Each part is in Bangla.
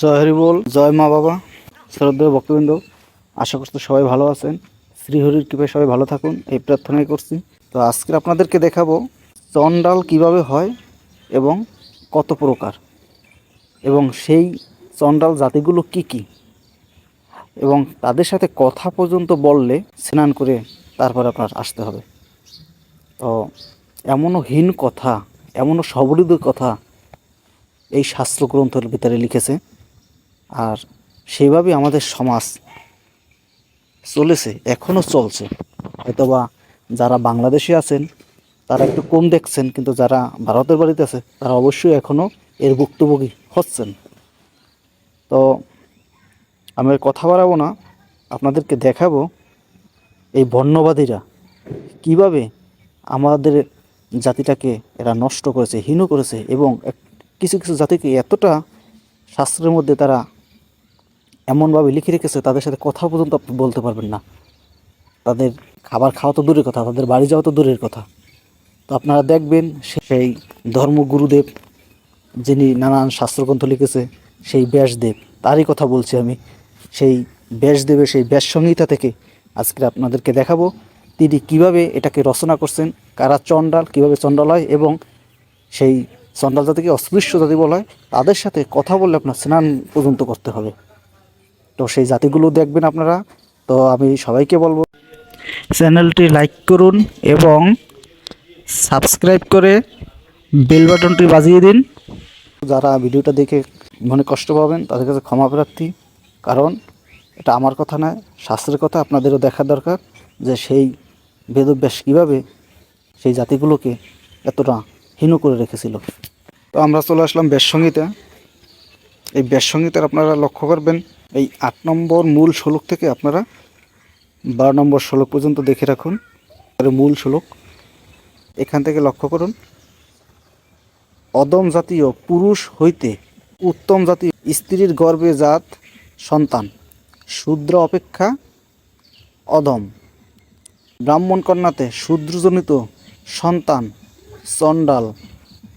জয় হরি বল জয় মা বাবা, শ্রদ্ধেয় ভক্তবৃন্দ, আশা করছি সবাই ভালো আছেন। শ্রীহরির কৃপায় সবাই ভালো থাকুন, এই প্রার্থনাই করছি। তো আজকে আপনাদেরকে দেখাবো চন্ডাল কীভাবে হয় এবং কত প্রকার, এবং সেই চন্ডাল জাতিগুলো কি কি, এবং তাদের সাথে কথা পর্যন্ত বললে স্নান করে তারপর আপনার আসতে হবে। তো এমনও হীন কথা, এমনও সবরিত কথা এই শাস্ত্রগ্রন্থের ভিতরে লিখেছে। আর সেইভাবে আমাদের সমাজ চলেছে এখনও চলছে। হয়তোবা যারা বাংলাদেশে আছেন, তারা একটু কম দেখছেন, কিন্তু যারা ভারতের বাড়িতে আছে, তারা অবশ্যই এখনও এর ভুক্তভোগী হচ্ছেন। তো আমি কথা বাড়াবো না, আপনাদেরকে দেখাবো এই বর্ণবাদীরা কীভাবে আমাদের জাতিটাকে এরা নষ্ট করেছে, হীন করেছে, এবং কিছু কিছু জাতিকে এতটা শাস্ত্রের মধ্যে তারা এমনভাবে লিখে রেখেছে, তাদের সাথে কথা পর্যন্ত আপনি বলতে পারবেন না। তাদের খাবার খাওয়া তো দূরের কথা, তাদের বাড়ি যাওয়া তো দূরের কথা। তো আপনারা দেখবেন, সেই ধর্মগুরুদেব, যিনি নানান শাস্ত্রগ্রন্থ লিখেছে, সেই ব্যাসদেব, তারই কথা বলছি আমি। সেই ব্যাসদেবের সেই ব্যাস সংহিতা থেকে আজকে আপনাদেরকে দেখাবো, তিনি কীভাবে এটাকে রচনা করছেন, কারা চণ্ডাল, কীভাবে চণ্ডাল হয়, এবং সেই চণ্ডাল জাতিকে অস্পৃশ্য জাতি বলা হয়, তাদের সাথে কথা বললে আপনার স্নান পর্যন্ত করতে হবে। তো সেই জাতিগুলো দেখবেন আপনারা। তো আমি সবাইকে বলব, চ্যানেলটি লাইক করুন এবং সাবস্ক্রাইব করে বেল বাটনটি বাজিয়ে দিন। যারা ভিডিওটা দেখে মনে কষ্ট পাবেন, তাদের কাছে ক্ষমা প্রার্থী। কারণ এটা আমার কথা নয়, শাস্ত্রের কথা, আপনাদেরও দেখা দরকার যে সেই বেদব্যাস কীভাবে সেই জাতিগুলোকে এতটা হীন করে রেখেছিল। তো আমরা চলে আসলাম বেদসংহিতা এই বেদসংহিতার আপনারা লক্ষ্য করবেন, এই আট নম্বর মূল শ্লোক থেকে আপনারা বারো নম্বর শ্লোক পর্যন্ত দেখে রাখুন, এর মূল শ্লোক। এখান থেকে লক্ষ্য করুন, অদম জাতীয় পুরুষ হইতে উত্তম জাতি স্ত্রীর গর্ভে জাত সন্তান, শূদ্র অপেক্ষা অদম। ব্রাহ্মণ কন্যাতে শূদ্রজনিত সন্তান, চণ্ডাল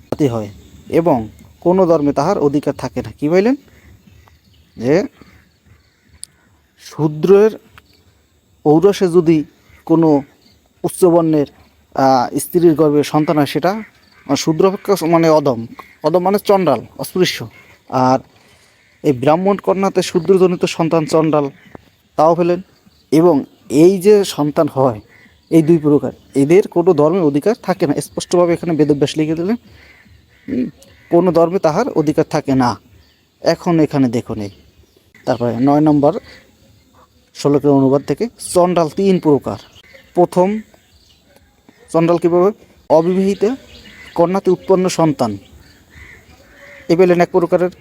জাতি হয় এবং কোনো ধর্মে তাহার অধিকার থাকে না। কি বললেন? যে শূদ্রের ঔরসে যদি কোনো উচ্চবর্ণের স্ত্রীর গর্ভে সন্তান হয়, সেটা মানে শূদ্র মানে অদম অদম মানে চণ্ডাল, অস্পৃশ্য। আর এই ব্রাহ্মণ কন্যাতে শূদ্রজনিত সন্তান চণ্ডাল, তাও ফেলেন। এবং এই যে সন্তান হয়, এই দুই প্রকার। এদের কোনো ধর্মের অধিকার থাকে না। স্পষ্টভাবে এখানে বেদব্যাস লিখে দিলেন। কোনো ধর্মে তাহার অধিকার থাকে না। এখন এখানে দেখুন এই তারপরে নয় নম্বর ষোলোকের অনুবাদ থেকে চণ্ডাল তিন প্রকার। প্রথম, চণ্ডাল কীভাবে? অবিবাহিত কন্যাতে উৎপন্ন সন্তান। এ পেলেন এক প্রকারের।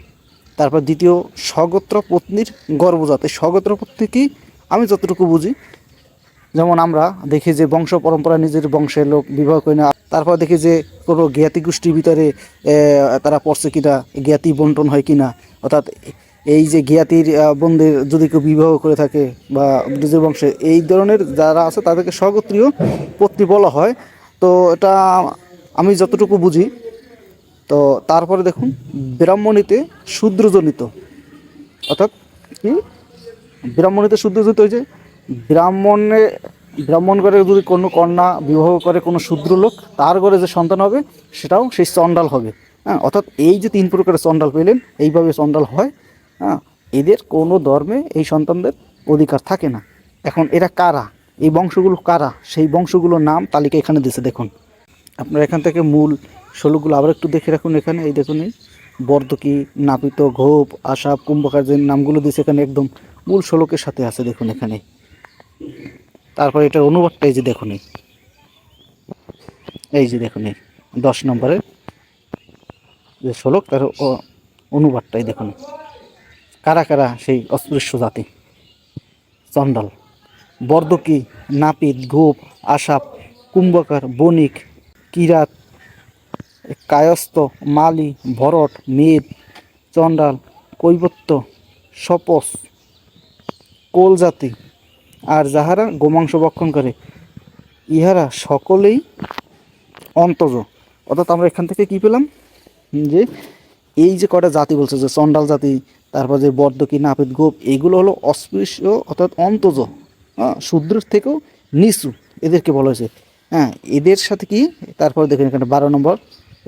তারপর দ্বিতীয়, স্বগোত্র পত্নীর গর্ভজাত। এই স্বগোত্র পত্নী কি? আমি যতটুকু বুঝি, যেমন আমরা দেখি যে বংশ পরম্পরা নিজের বংশের লোক বিবাহ করে না তারপর দেখি যে কোনো জ্ঞাতি গোষ্ঠীর ভিতরে তারা পড়ছে কিনা জ্ঞাতি বন্টন হয় কিনা। অর্থাৎ এই যে জ্ঞাতির আহ, বোনদের যদি কেউ বিবাহ করে থাকে বা নিজের বংশে এই ধরনের যারা আছে তাদেরকে স্বগোত্রীয় পত্নী বলা হয়। তো এটা আমি যতটুকু বুঝি তো তারপরে দেখুন ব্রাহ্মণীতে শূদ্রজনিত। অর্থাৎ কি? ব্রাহ্মণীতে শুদ্ধজনিত হয়েছে ব্রাহ্মণে ব্রাহ্মণ ঘরে যদি কোনো কন্যা বিবাহ করে কোনো শূদ্র লোক, তার ঘরে যে সন্তান হবে, সেটাও সেই চণ্ডাল হবে। হ্যাঁ অর্থাৎ এই যে তিন প্রকারের চণ্ডাল পেলেন, এইভাবে চণ্ডাল হয়। হ্যাঁ এদের কোনো ধর্মে এই সন্তানদের অধিকার থাকে না। এখন এরা কারা? এই বংশগুলো কারা? সেই বংশগুলোর নাম তালিকা এখানে দিছে দেখুন। আপনারা এখান থেকে মূল ষোলোগুলো আবার একটু দেখে রাখুন এখানে, এই দেখুন এই বর্দকি, নাপিত, ঘোপ, আশাপ, কুম্ভকার যে নামগুলো দিয়েছে এখানে একদম মূল শ্লোকের সাথে আছে, দেখুন এখানে। তারপরে এটার অনুবাদটা এই যে দেখুন এই। যে দেখুন এই, দশ নম্বরের যে শ্লোক, তার অনুবাদটাই দেখুন কারা কারা সেই অস্পৃশ্য জাতি? চণ্ডাল। বর্দকি, নাপিত, গোপ আসাপ কুম্ভকার, বণিক, কিরাত, কায়স্থ, মালি, ভরট, মেদ, চণ্ডাল, কৈবত্য, সপস কোল জাতি আর যাহারা গোমাংস ভক্ষণ করে, ইহারা সকলেই অন্তজ অর্থাৎ আমরা এখান থেকে কি পেলাম? যে এই যে কটা জাতি বলছে, যে চণ্ডাল জাতি, তারপর যে বর্দকি নাপিত গোপ, এগুলো হলো অস্পৃশ্য, অর্থাৎ অন্তজ হ্যাঁ শূদ্রের থেকেও নিচু এদেরকে বলা হয়েছে। হ্যাঁ এদের সাথে কি? তারপর দেখুন এখানে বারো নম্বর।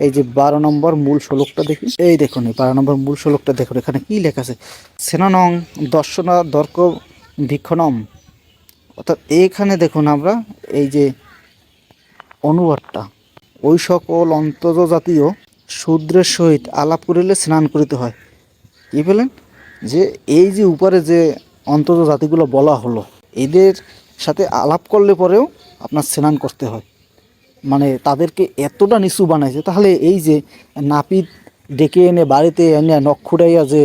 এই যে বারো নম্বর মূল শ্লোকটা দেখি। এই দেখুন, এই বারো নম্বর মূল শ্লোকটা দেখুন। এখানে কি লেখা আছে? সেনানং দর্শনা দর্ক ভিক্ষণম। অর্থাৎ এইখানে দেখুন আমরা এই যে অনুবাদটা, ওই সকল অন্তজ জাতীয় শূদ্রের সহিত আলাপ করিলে স্নান করিতে হয়। কি বলেন? যে এই যে উপরে যে অন্তত জাতিগুলো বলা হলো, এদের সাথে আলাপ করলে পরেও আপনার স্নান করতে হয়। মানে তাদেরকে এতটা নিচু বানাইছে, তাহলে এই যে নাপিত ডেকে এনে বাড়িতে এনে নখ যে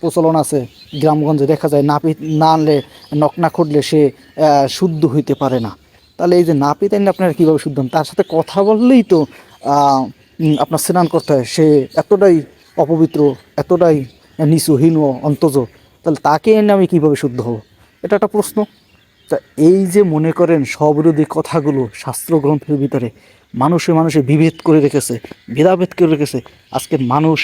প্রচলন আছে গ্রামগঞ্জে, দেখা যায় নাপিত না আনলে, নখ না খুঁড়লে সে শুদ্ধ হইতে পারে না। তাহলে এই যে নাপিত এনে আপনারা কীভাবে শুদ্ধ হন? তার সাথে কথা বললেই তো আপনার স্নান করতে হয়। সে এতটাই অপবিত্র, এতটাই নিচু, হীন অন্তজ তাহলে তাকে এনে আমি কীভাবে শুদ্ধ হব? এটা একটা প্রশ্ন। তা এই যে মনে করেন সবিরোধী কথাগুলো শাস্ত্র গ্রন্থের ভিতরে, মানুষে মানুষে বিভেদ করে রেখেছে, ভেদাভেদ করে রেখেছে, আজকের মানুষ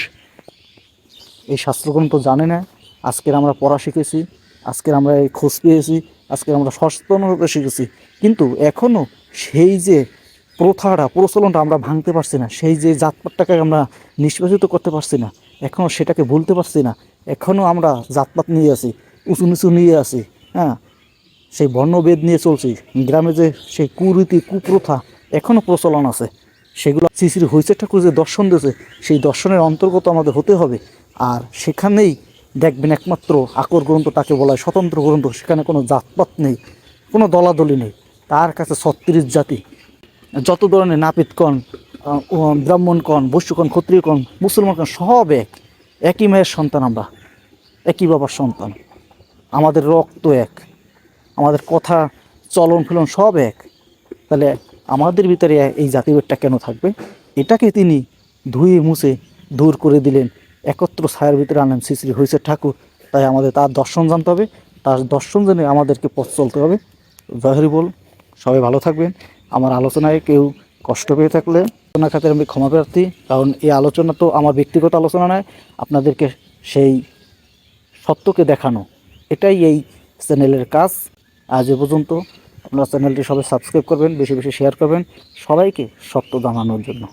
এই শাস্ত্রগ্রন্থ জানে না। আজকের আমরা পড়া শিখেছি, আজকের আমরা এই খোঁজ পেয়েছি, আজকের আমরা সচেতন হতে শিখেছি। কিন্তু এখনও সেই যে প্রথাটা, প্রচলনটা আমরা ভাঙতে পারছি না, সেই যে জাতপাতটাকে আমরা নিষ্পাসিত করতে পারছি না এখনও সেটাকে ভুলতে পারছি না এখনও আমরা জাতপাত নিয়ে আছি, উঁচু নিচু নিয়ে আছি হ্যাঁ? সেই বর্ণভেদ নিয়ে চলছি, গ্রামে যে সেই কুরীতি, কুপ্রথা এখনও প্রচলন আছে। সেগুলো শ্রী শ্রী হইচে ঠাকুর যে দর্শন দিয়েছে, সেই দর্শনের অন্তর্গত আমাদের হতে হবে। আর সেখানেই দেখবেন একমাত্র আকর গ্রন্থ তাকে বলা হয় স্বতন্ত্র গ্রন্থ। সেখানে কোনো জাতপাত নেই, কোনো দলাদলি নেই। তার কাছে ছত্রিশ জাতি। যত ধরনের নাপিতকণ ব্রাহ্মণকণ বৈশ্যকণ ক্ষত্রিয়কণ, মুসলমানকণ সব এক। একই মায়ের সন্তান আমরা, একই বাবার সন্তান। আমাদের রক্ত এক। আমাদের কথা, চলন ফিলন সব এক। তাহলে আমাদের ভিতরে এই জাতিভেদটা কেন থাকবে? এটাকে তিনি ধুয়ে মুছে দূর করে দিলেন। একত্র ছায়ার ভিতরে আনলেন শ্রী শ্রী হয়েছে ঠাকুর। তাই আমাদের তার দর্শন জানতে হবে, তার দর্শন জেনে আমাদেরকে পথ চলতে হবে। জহরি বল, সবাই ভালো থাকবেন। আমার আলোচনায় কেউ কষ্ট পেয়ে থাকলে আলোচনা খাতে আমি ক্ষমা প্রার্থী, কারণ এই আলোচনা তো আমার ব্যক্তিগত আলোচনা নয়, আপনাদেরকে সেই সত্যকে দেখানো। এটাই এই চ্যানেলের কাজ। আজ এ পর্যন্ত আপনারা চ্যানেলটি সবাই সাবস্ক্রাইব করবেন, বেশি বেশি শেয়ার করবেন, সবাইকে সত্য জানানোর জন্য।